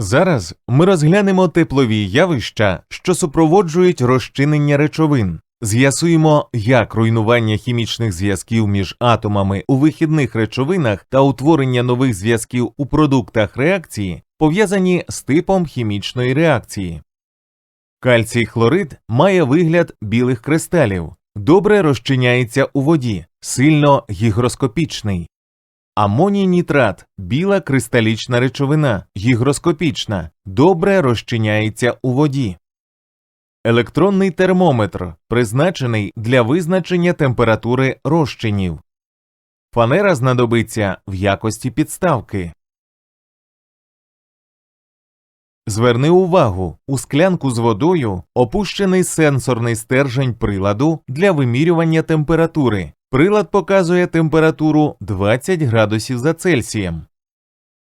Зараз ми розглянемо теплові явища, що супроводжують розчинення речовин. З'ясуємо, як руйнування хімічних зв'язків між атомами у вихідних речовинах та утворення нових зв'язків у продуктах реакції пов'язані з типом хімічної реакції. Кальцій хлорид має вигляд білих кристалів, добре розчиняється у воді, сильно гігроскопічний. Амоній нітрат біла кристалічна речовина, гігроскопічна, добре розчиняється у воді. Електронний термометр призначений для визначення температури розчинів. Фанера знадобиться в якості підставки. Зверни увагу, у склянку з водою опущений сенсорний стержень приладу для вимірювання температури. Прилад показує температуру 20 градусів за Цельсієм.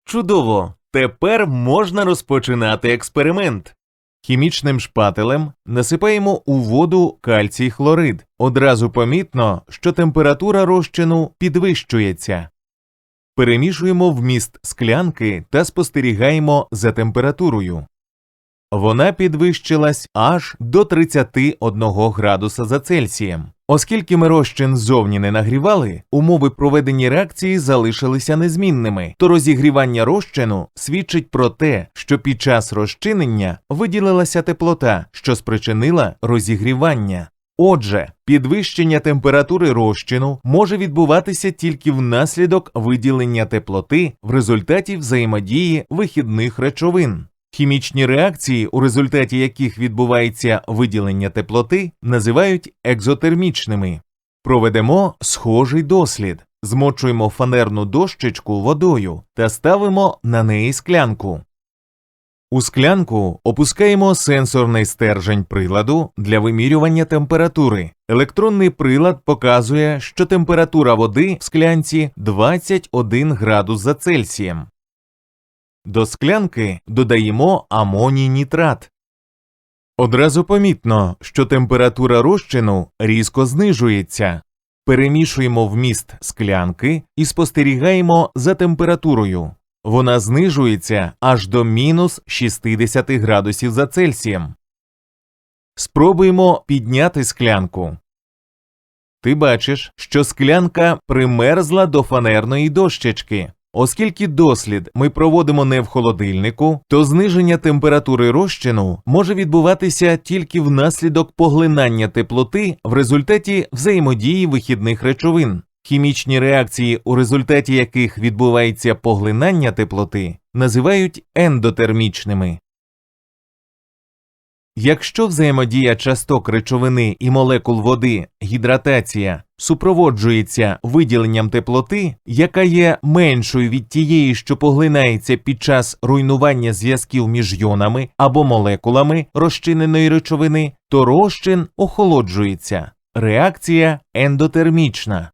Чудово! Тепер можна розпочинати експеримент. Хімічним шпателем насипаємо у воду кальцій хлорид. Одразу помітно, що температура розчину підвищується. Перемішуємо вміст склянки та спостерігаємо за температурою. Вона підвищилась аж до 31 градуса за Цельсієм. Оскільки ми розчин ззовні не нагрівали, умови проведення реакції залишилися незмінними, то розігрівання розчину свідчить про те, що під час розчинення виділилася теплота, що спричинила розігрівання. Отже, підвищення температури розчину може відбуватися тільки внаслідок виділення теплоти в результаті взаємодії вихідних речовин. Хімічні реакції, у результаті яких відбувається виділення теплоти, називають екзотермічними. Проведемо схожий дослід. Змочуємо фанерну дощечку водою та ставимо на неї склянку. У склянку опускаємо сенсорний стержень приладу для вимірювання температури. Електронний прилад показує, що температура води в склянці 21 градус за Цельсієм. До склянки додаємо амоній нітрат. Одразу помітно, що температура розчину різко знижується. Перемішуємо вміст склянки і спостерігаємо за температурою. Вона знижується аж до мінус 60 градусів за Цельсієм. Спробуємо підняти склянку. Ти бачиш, що склянка примерзла до фанерної дощечки. Оскільки дослід ми проводимо не в холодильнику, то зниження температури розчину може відбуватися тільки внаслідок поглинання теплоти в результаті взаємодії вихідних речовин. Хімічні реакції, у результаті яких відбувається поглинання теплоти, називають ендотермічними. Якщо взаємодія часток речовини і молекул води, гідратація, супроводжується виділенням теплоти, яка є меншою від тієї, що поглинається під час руйнування зв'язків між йонами або молекулами розчиненої речовини, то розчин охолоджується. Реакція ендотермічна.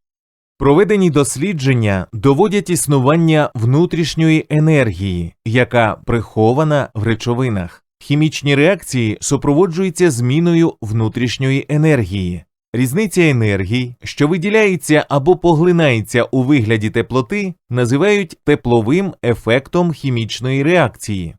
Проведені дослідження доводять існування внутрішньої енергії, яка прихована в речовинах. Хімічні реакції супроводжуються зміною внутрішньої енергії. Різниця енергій, що виділяється або поглинається у вигляді теплоти, називають тепловим ефектом хімічної реакції.